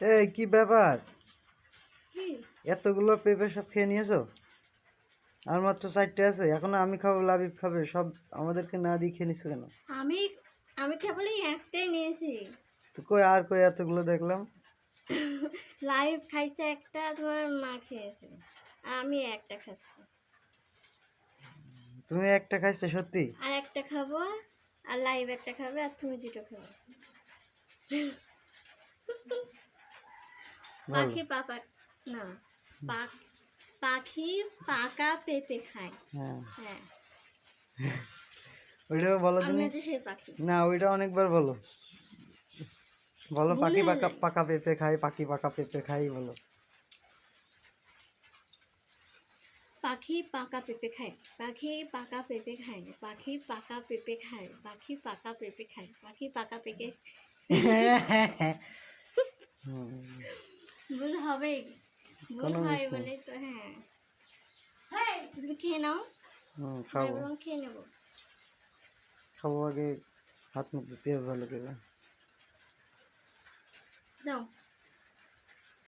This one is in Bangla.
এই কি ব্যাপার? কি? এতগুলো পেঁপে সব খেয়ে নিয়েছো? আর মাত্র চারটে আছে এখনও আমি খাব লাবিব খাবে সব আমাদেরকে না দিয়ে খেয়ে নিচ্ছে কেন? আমি আমি কেবল একটাই নিয়েছি। তো কই আর কই এতগুলো দেখলাম? লাইভ খাইছে একটা তোমার মা খেয়েছে আর আমি একটা খাচ্ছি। তুমি একটা খাইছো সত্যি? আর একটা খাব আর লাইভ একটা খাবে আর তুমি দুটো খাবে। পাখি পাপা না পাখি পাকা পেঁপে খায়। হ্যাঁ। হ্যাঁ। ওইটাও বলো তুমি? পাখি। না ওইটা অনেকবার বলো। বলো পাখি পাকা পাকা পেঁপে খাই পাখি পাকা পেঁপে খাই বলো। পাখি পাকা পেঁপে খায় পাখি পাকা পেঁপে খায় পাখি পাকা পেঁপে খায় পাখি পাকা পেঁপে খায় পাখি পাকা পেঁপে হবে ভুল কোনো হয় মিস নেই। বলে তো হ্যাঁ তুমি খেয়ে নাও হুম, আমি খাব বরং খেয়ে নেব খাব আগে হাত মুখ দিতে হবে ভালো করে যাও